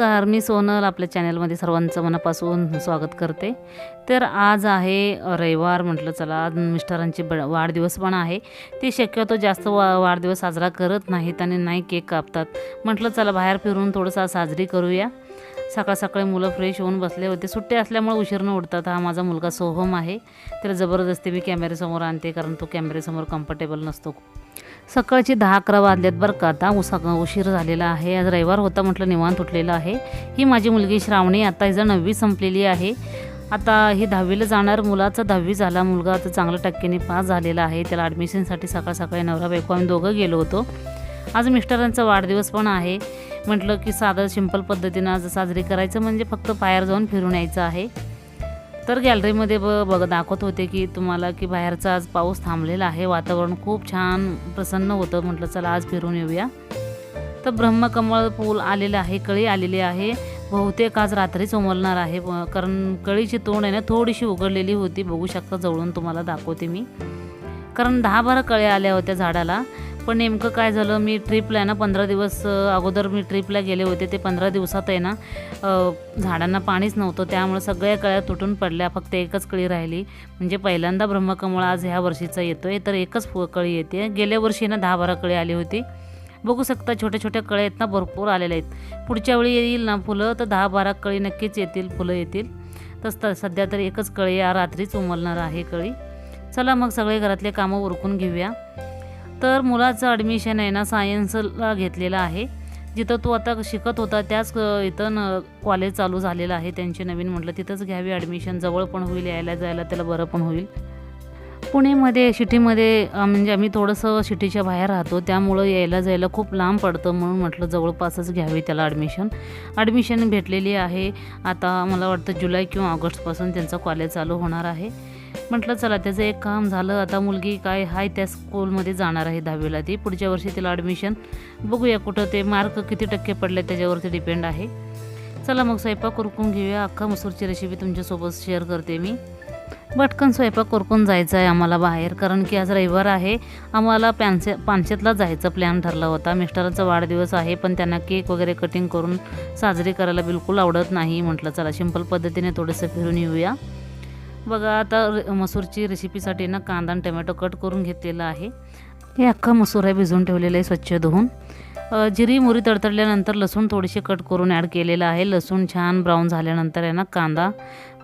नमस्कार मी सोनल आपल्या चॅनलमध्ये सर्वांचं मनापासून स्वागत करते. तर आज आहे रविवार म्हटलं चला आज मिस्टरांची ब वाढदिवस पण आहे. ते शक्यतो जास्त वा वाढदिवस साजरा करत नाहीत आणि नाही केक कापतात. म्हटलं चला बाहेर फिरून थोडंसं साजरी करूया. सकाळ सकाळी मुलं फ्रेश होऊन बसले होते. सुट्टे असल्यामुळे उशीर न उठतात. हा माझा मुलगा सोहम आहे. त्याला जबरदस्ती मी कॅमेऱ्यासमोर आणते कारण तो कॅमेऱ्यासमोर कम्फर्टेबल नसतो. सकाळचे दहा अकरा वाजलेत बरं का. आता उसा उशीर झालेला आहे. आज रविवार होता म्हटलं निवांत उठलेलं आहे. ही माझी मुलगी श्रावणी. आता हिजं नववी संपलेली आहे. आता हे दहावीला जाणार मुलाचा दहावी झाला. मुलगा आता चांगल्या टक्क्याने पास झालेला आहे. त्याला ॲडमिशनसाठी सकाळ सकाळी नवरा बायको आम्ही दोघं गेलो होतो. आज मिस्टरांचा वाढदिवस पण आहे. म्हटलं की साधं सिंपल पद्धतीनं आज साजरी करायचं म्हणजे फक्त पायावर जाऊन फिरून यायचं आहे. तर गॅलरीमध्ये ब बघ दाखवत होते की तुम्हाला की बाहेरचा आज पाऊस थांबलेला आहे. वातावरण खूप छान प्रसन्न होतं. म्हटलं चला आज फिरून येऊया. तर ब्रह्मकमळ पूल आलेलं आहे कळी आलेली आहे. बहुतेक आज रात्रीच उमलणार आहे. कारण कळीची तोंड आहे ना थोडीशी उघडलेली होती. बघू शकता जवळून तुम्हाला दाखवते मी. कारण दहा बारा कळ्या आल्या होत्या झाडाला. पण नेमकं काय झालं मी ट्रिपला आहे ना पंधरा दिवस अगोदर मी ट्रिपला गेले होते ते पंधरा दिवसात आहे ना झाडांना पाणीच नव्हतं त्यामुळे सगळ्या कळ्या तुटून पडल्या फक्त एकच कळी राहिली. म्हणजे पहिल्यांदा ब्रह्मकमळ आज ह्या वर्षीचा येतो आहे तर एकच कळी येते. गेल्या वर्षी ना दहा बारा कळी आली होती. बघू शकता छोट्या छोट्या कळ्या आहेत ना भरपूर आलेल्या आहेत. पुढच्या वेळी येईल ना फुलं तर दहा बारा कळी नक्कीच येतील फुलं येतील. तस तर सध्या तर एकच कळी या रात्रीच उमलणार आहे कळी. चला मग सगळे घरातले कामं उरकून घेऊया. तर मुलाचं ॲडमिशन आहे ना सायन्सला घेतलेलं आहे. जिथं तो आता शिकत होता त्याच इथं न कॉलेज चालू झालेलं आहे. त्यांचे नवीन म्हटलं तिथंच घ्यावी ॲडमिशन जवळ पण होईल यायला जायला त्याला बरं पण होईल. पुणेमध्ये शिटीमध्ये म्हणजे आम्ही थोडंसं सिटीच्या बाहेर राहतो. त्यामुळं यायला जायला खूप लांब पडतं. म्हणून म्हटलं जवळपासच घ्यावी त्याला ॲडमिशन ॲडमिशन भेटलेली आहे. आता मला वाटतं जुलै किंवा ऑगस्टपासून त्यांचं कॉलेज चालू होणार आहे. म्हटलं चला त्याचं एक काम झालं. आता मुलगी काय हाय त्या स्कूलमध्ये जाणार आहे दहावीला ती. पुढच्या वर्षी तिला ॲडमिशन बघूया कुठं ते मार्क किती टक्के पडले त्याच्यावरती डिपेंड आहे. चला मग स्वयंपाक उरकून घेऊया. अख्खा मसूरची रेसिपी तुमच्यासोबत शेअर करते मी. पटकन स्वयंपाक करकून जायचं आहे आम्हाला बाहेर. कारण की आज रविवार आहे. आम्हाला पॅनसे पानशेतला जायचा प्लॅन ठरला होता. मिस्टरांचा वाढदिवस आहे पण त्यांना केक वगैरे कटिंग करून साजरी करायला बिलकुल आवडत नाही. म्हटलं चला सिंपल पद्धतीने थोडंसं फिरून येऊया. बघा आता र- मसूरची रेसिपीसाठी ना कांदा आणि टमॅटो कट करून घेतलेला आहे. हे अख्खा मसूर आहे भिजवून ठेवलेलं आहे स्वच्छ धुवून. जिरी मुरी तडतडल्यानंतर लसूण थोडीशी कट करून ॲड केलेलं आहे. लसूण छान ब्राऊन झाल्यानंतर आहे ना कांदा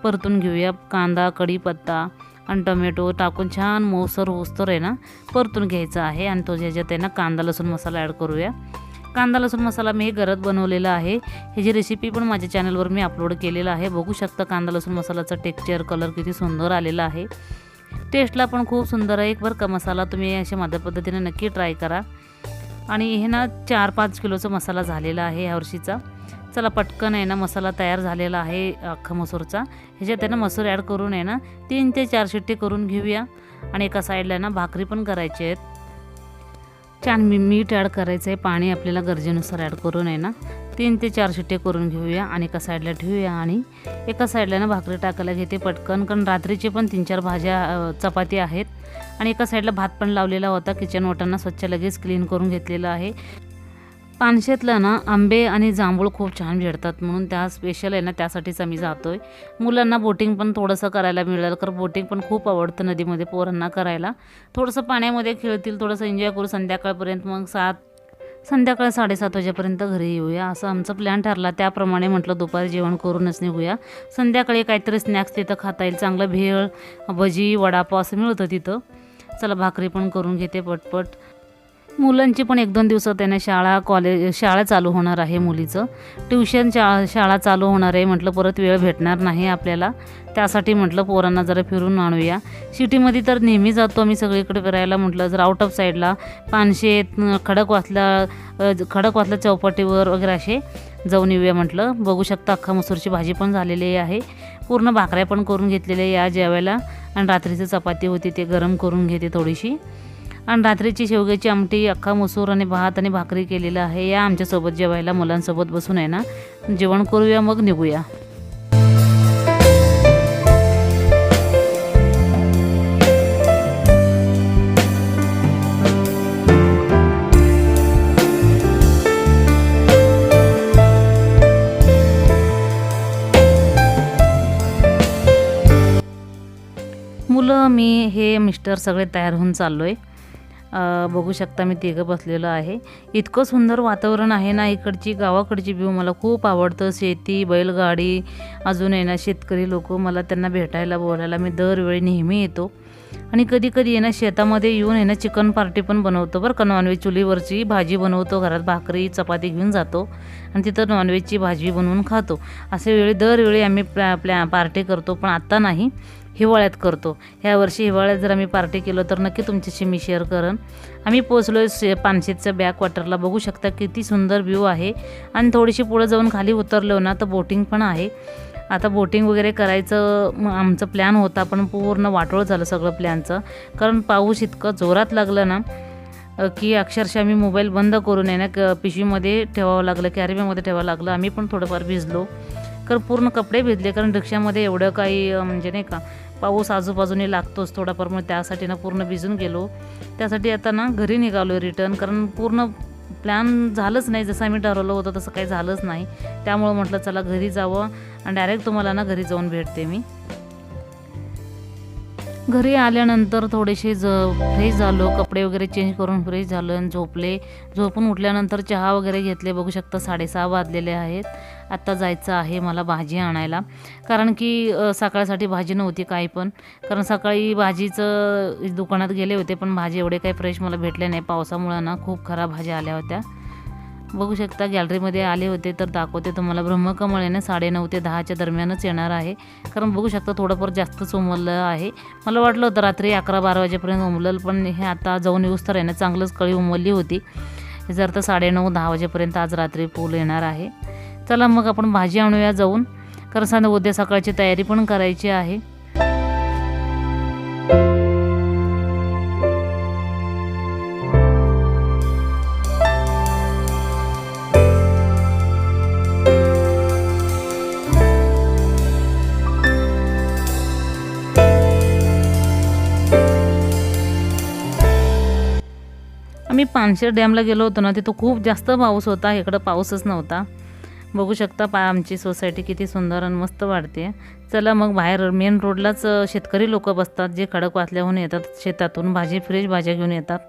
परतून घेऊया. कांदा कढीपत्ता आणि टोमॅटो टाकून छान मऊसर होसतर आहे ना परतून घ्यायचं आहे. आणि तो ज्याच्यात आहे ना कांदा लसूण मसाला ॲड करूया. कांदा लसूण मसाला मी हे घरात बनवलेला आहे. ह्याची रेसिपी पण माझ्या चॅनलवर मी अपलोड केलेला आहे. बघू शकता कांदा लसूण मसालाचा टेक्स्चर कलर किती सुंदर आलेला आहे. टेस्टला पण खूप सुंदर आहे. एक बरं का मसाला तुम्ही अशा माझ्या पद्धतीने नक्की ट्राय करा. आणि हे ना चार पाच किलोचा मसाला झालेला आहे ह्यावर्षीचा चला पटकन आहे ना मसाला तयार झालेला आहे अख्खा मसूरचा. ह्याच्यात आहे ना मसूर ॲड करून आहे ना तीन ते चार शिट्टे करून घेऊया. आणि एका साईडला आहे ना भाकरी पण करायची आहेत. छान मी मीठ ॲड करायचं आहे पाणी आपल्याला गरजेनुसार ॲड करून आहे ना. तीन ते चार शिट्टे करून घेऊया आणि एका साईडला ठेवूया आणि एका साईडला ना भाकरी टाकायला घेते पटकन. कारण रात्रीचे पण तीन चार भाज्या चपाती आहेत. आणि एका साईडला भात पण लावलेला होता. किचन ओटांना स्वच्छ लगेच क्लीन करून घेतलेला आहे. पानशेतला ना आंबे आणि जांभूळ खूप छान भेटतात म्हणून त्या स्पेशल आहे ना त्यासाठीच आम्ही जातो आहे मुलांना बोटिंग पण थोडंसं करायला मिळेल कारण बोटिंग पण खूप आवडतं नदीमध्ये पोरांना करायला. थोडंसं पाण्यामध्ये खेळतील थोडंसं एन्जॉय करू संध्याकाळपर्यंत मग सात संध्याकाळ साडेसात वाजेपर्यंत घरी येऊया. असं आमचा प्लॅन ठरला. त्याप्रमाणे म्हटलं दुपारी जेवण करूनच निघूया. संध्याकाळी काहीतरी स्नॅक्स तिथं खाता येईल. चांगलं भेळ भजी वडापाव असं मिळतं तिथं. चला भाकरी पण करून घेते पटपट. मुलांची पण एक दोन दिवसात आहे ना शाळा कॉलेज शाळा चालू होणार आहे मुलीचं. ट्युशन शा शाळा चालू होणार आहे म्हटलं परत वेळ भेटणार नाही आपल्याला. त्यासाठी म्हटलं पोरांना जरा फिरून आणूया. सिटीमध्ये तर नेहमी जातो आम्ही सगळीकडे फिरायला म्हटलं जर आउट ऑफ साईडला पानशेत न- खडकवासला खडकवासला चौपाटीवर वगैरे असे जाऊन येऊया म्हटलं. बघू शकता अख्खा मसूरची भाजी पण झालेली आहे. पूर्ण भाकऱ्या पण करून घेतलेल्या या जेवायला. आणि रात्रीची चपाती होती ते गरम करून घेते थोडीशी. आणि रात्रीची शेवग्याची आमटी अख्खा मसूर आणि भात आणि भाकरी केलेलं आहे. या आमच्यासोबत जेवायला मुलांसोबत बसून आहे ना? जेवण करूया मग निघूया. मुलं मी हे मिस्टर सगळे तयार होऊन चाललो आहे बघू शकता मी तिघं बसलेलं आहे. इतकं सुंदर वातावरण आहे ना इकडची गावाकडची व्ह्यू मला खूप आवडतं. शेती बैलगाडी अजून आहे ना शेतकरी लोक मला त्यांना भेटायला बोलायला मी दरवेळी नेहमी येतो. आणि कधी कधी आहे ना शेतामध्ये येऊन आहे ना चिकन पार्टी पण बनवतो बरं का. नॉनव्हेज चुलीवरची भाजी बनवतो घरात भाकरी चपाती घेऊन जातो आणि तिथं नॉनव्हेजची भाजी बनवून खातो. असे वेळी दरवेळी आम्ही प्लॅ प्लॅ पार्टी करतो पण आत्ता नाही. हिवाळ्यात करतो. ह्या वर्षी हिवाळ्यात जर आम्ही पार्टी केलं तर नक्की तुमच्याशी मी शेअर करेन. आम्ही पोचलो आहे पानशेतच्या बॅक वॉटरला बघू शकता किती सुंदर व्ह्यू आहे. आणि थोडीशी पुढं जाऊन खाली उतरलो ना तर बोटिंग पण आहे. आता बोटिंग वगैरे करायचं आमचं प्लॅन होता. पण पूर्ण वाटोळ झालं सगळं प्लॅनचं कारण पाऊस इतकं जोरात लागलं ना की अक्षरशः मी मोबाईल बंद करून आहे ना क पिशवीमध्ये ठेवावं लागलं कॅरीबॅगमध्ये ठेवावं लागलं. आम्ही पण थोडंफार भिजलो. कारण पूर्ण कपडे भिजले कारण रिक्षामध्ये एवढं काही म्हणजे नाही का पाऊस आजूबाजूने लागतोच थोडाफार मग त्यासाठी ना पूर्ण भिजून गेलो. त्यासाठी आता ना घरी निघालो रिटर्न कारण पूर्ण प्लॅन झालंच नाही. जसं आम्ही ठरवलं होतं तसं काही झालंच नाही. त्यामुळं म्हटलं चला घरी जावं आणि डायरेक्ट तुम्हाला ना घरी जाऊन भेटते मी. घरी आल्यानंतर थोडेसे ज फ्रेश झालो कपडे वगैरे चेंज करून फ्रेश झालो आणि झोपले. झोपून उठल्यानंतर चहा वगैरे घेतले. बघू शकता साडेसहा वाजलेले आहेत. आत्ता जायचं आहे मला भाजी आणायला. कारण की सकाळसाठी भाजी नव्हती काही पण. कारण सकाळी भाजीचं दुकानात गेले होते पण भाजी एवढे काही फ्रेश मला भेटले नाही. पावसामुळं ना खूप खराब भाज्या आल्या होत्या. बघू शकता गॅलरीमध्ये आले होते तर दाखवते तुम्हाला. ब्रह्मकमळ आहे ना साडेनऊ ते दहाच्या दरम्यानच येणार आहे. कारण बघू शकता थोडंफार जास्तच उमललं आहे. मला वाटलं होतं रात्री अकरा बारा वाजेपर्यंत उमलल पण हे आता जाऊन येऊस तर आहे ना चांगलंच कळी उमलली होती. जर तर साडेनऊ दहा वाजेपर्यंत आज रात्री पूल येणार आहे. चला मग आपण भाजी आणूया जाऊन. कारण सांगा उद्या सकाळची तयारी पण करायची आहे. आम्ही पानशेर डॅमला गेलो होतो ना तिथं खूप जास्त पाऊस होता. इकडं पाऊसच नव्हता. बघू शकता पा आमची सोसायटी किती सुंदर आणि मस्त वाढते. चला मग बाहेर मेन रोडलाच शेतकरी लोक बसतात जे खडक वाचल्याहून येतात शेतातून भाजी फ्रेश भाज्या घेऊन येतात.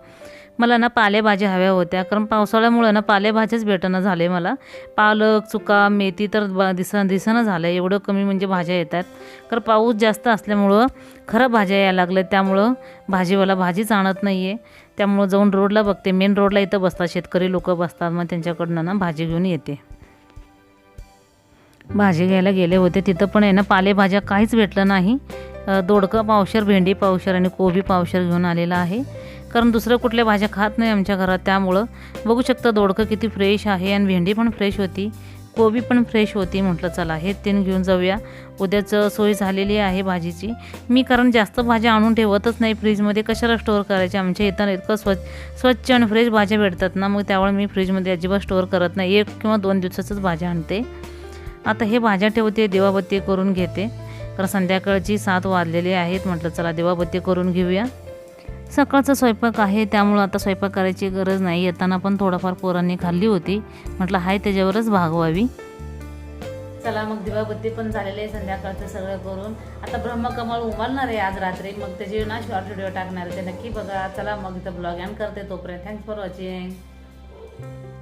मला ना पालेभाज्या हव्या होत्या. कारण पावसाळ्यामुळं ना पालेभाज्याच भेटणं झाले मला. पालक चुका मेथी तर ब दिस दिसणं झालं एवढं कमी म्हणजे भाज्या येतात. कारण पाऊस जास्त असल्यामुळं खरं भाज्या यायला लागल्या त्यामुळं भाजीवाला भाजीच आणत नाही आहे त्यामुळं जाऊन रोडला बघते. मेन रोडला इथं बसतात शेतकरी लोक बसतात. मग त्यांच्याकडनं ना भाजी घेऊन येते. भाजी घ्यायला गेले होते. तिथं पण आहे ना पालेभाज्या काहीच भेटलं नाही. दोडकं पावशर भेंडी पावशर आणि कोबी पावशर घेऊन आलेला आहे. कारण दुसरं कुठल्या भाज्या खात नाही आमच्या घरात त्यामुळं. बघू शकता दोडकं किती फ्रेश आहे आणि भेंडी पण फ्रेश होती. कोबी पण फ्रेश होती म्हटलं चला हे तीन घेऊन जाऊया. उद्याचं सोय झालेली आहे भाजीची. मी कारण जास्त भाज्या आणून ठेवतच नाही फ्रीजमध्ये कशाला स्टोअर करायच्या आमच्या इथं इतकं स्वच्छ स्वच्छ आणि फ्रेश भाज्या भेटतात ना मग त्यामुळे मी फ्रीजमध्ये अजिबात स्टोअर करत नाही. एक किंवा दोन दिवसाचंच भाज्या आणते. आता हे भाज्या ठेवते देवाबत्ती करून घेते. कारण संध्याकाळची सात वाजलेली आहेत म्हटलं चला देवाबत्ती करून घेऊया. सकाळचा स्वयंपाक आहे त्यामुळं आता स्वयंपाक करायची गरज नाही. येताना पण थोडाफार पोरांनी खाल्ली होती. म्हटलं हाय त्याच्यावरच भागवावी. चला मग दिवाबत्ती पण झालेली आहे संध्याकाळचं सगळं करून. आता ब्रह्मकमळ उमलणार आहे आज रात्री. मग त्याची ना शॉर्ट व्हिडिओ टाकणार आहे. ते नक्की बघा. चला मग इथं ब्लॉग एंड करते तोपर्यंत. Thanks for watching